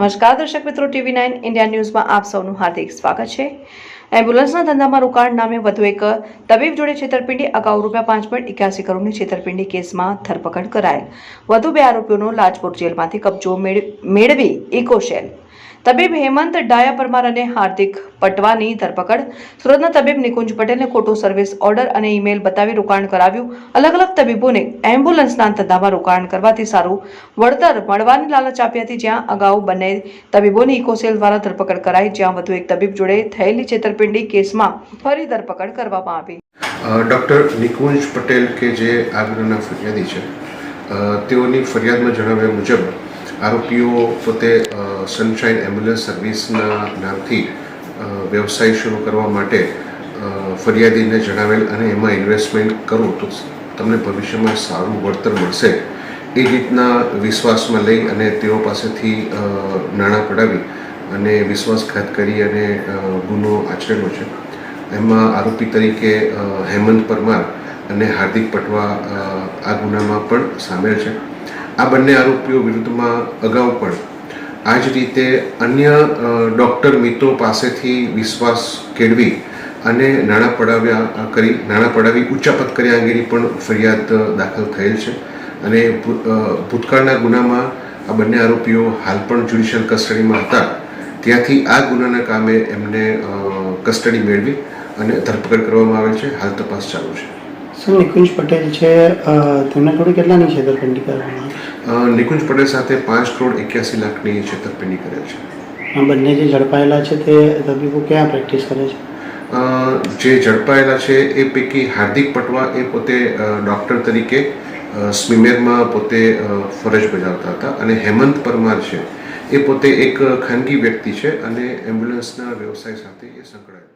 નમસ્કાર, દર્શક મિત્રો, ટીવી નાઇન ઇન્ડિયા ન્યૂઝમાં આપ સૌનું હાર્દિક સ્વાગત છે. એમ્બ્યુલન્સના ધંધામાં રોકાણ નામે વધુ એક તબીબ જોડે છેતરપિંડી, અગાઉ રૂપિયા પાંચ પોઈન્ટ એક્યાસી કરોડની છેતરપિંડી કેસમાં ધરપકડ કરાયેલ. વધુ બે આરોપીઓનો લાજપુર જેલમાંથી કબજો મેળ- મેળવી ઇકોશેલ તબીબ હેમંત ડાયા પરમાર અને હાર્દિક પટવાની ધરપકડ. સુરતના તબીબ નિકુંજ પટેલને ખોટો સર્વિસ ઓર્ડર અને ઈમેલ બતાવી રોકાણ કરાવ્યું. અલગ અલગ તબીબોને એમ્બ્યુલન્સના ધંધામાં રોકાણ કરવાથી સારું વળતર મળવાની લાલચ આપી હતી, જ્યાં અગાઉ બંને તબીબોની ઇકોસેલ દ્વારા ધરપકડ કરાઈ, જ્યાં વધુ એક તબીબ જોડે થયેલી છેતરપિંડી કેસમાં ફરી ધરપકડ કરવામાં આવી. ડૉક્ટર નિકુંજ પટેલ કે જે આગળના ફરિયાદી છે તેઓની ફરિયાદમાં જણાવ્યા મુજબ આરોપીઓ પોતે સનશાઇન એમ્બ્યુલન્સ સર્વિસના નામથી વ્યવસાય શરૂ કરવા માટે ફરિયાદીને જણાવેલ અને એમાં ઇન્વેસ્ટમેન્ટ કરો તો તમને ભવિષ્યમાં સારું વળતર મળશે. એ રીતના વિશ્વાસમાં લઈ અને તેઓ પાસેથી નાણાં પડાવી અને વિશ્વાસઘાત કરી અને ગુનો આચરેલો છે. એમાં આરોપી તરીકે હેમંત પરમાર અને હાર્દિક પટવા આ ગુનામાં પણ સામેલ છે. આ બંને આરોપીઓ વિરુદ્ધમાં અગાઉ પણ આ જ રીતે અન્ય ડૉક્ટર મિત્રો પાસેથી વિશ્વાસ કેળવી અને નાણાં પડાવ્યા કરી, નાણાં પડાવી, ઉચ્ચાપત કર્યા અંગેની પણ ફરિયાદ દાખલ થયેલ છે. અને ભૂતકાળના ગુનામાં આ બંને આરોપીઓ હાલ પણ જ્યુડિશિયલ કસ્ટડીમાં હતા. ત્યાંથી આ ગુનાના કામે એમને કસ્ટડી મેળવી અને ધરપકડ કરવામાં આવેલ છે. હાલ તપાસ ચાલુ છે. સર, નિકુંજ પટેલ છે તેમના જોડે કેટલાની છેતરપિંડી કરવામાં આવી? નિકુંજ પટેલ સાથે પાંચ કરોડ એક્યાસી લાખની છેતરપિંડી કરેલ છે. બંને જે ઝડપાયેલા છે તે તબીબો ક્યાં પ્રેક્ટિસ કરે છે? જે ઝડપાયેલા છે એ પૈકી હાર્દિક પટવા એ પોતે ડૉક્ટર તરીકે સ્મિમેરમાં પોતે ફરજ બજાવતા હતા અને હેમંત પરમાર છે એ પોતે એક ખાનગી વ્યક્તિ છે અને એમ્બ્યુલન્સના વ્યવસાય સાથે એ સંકળાયેલો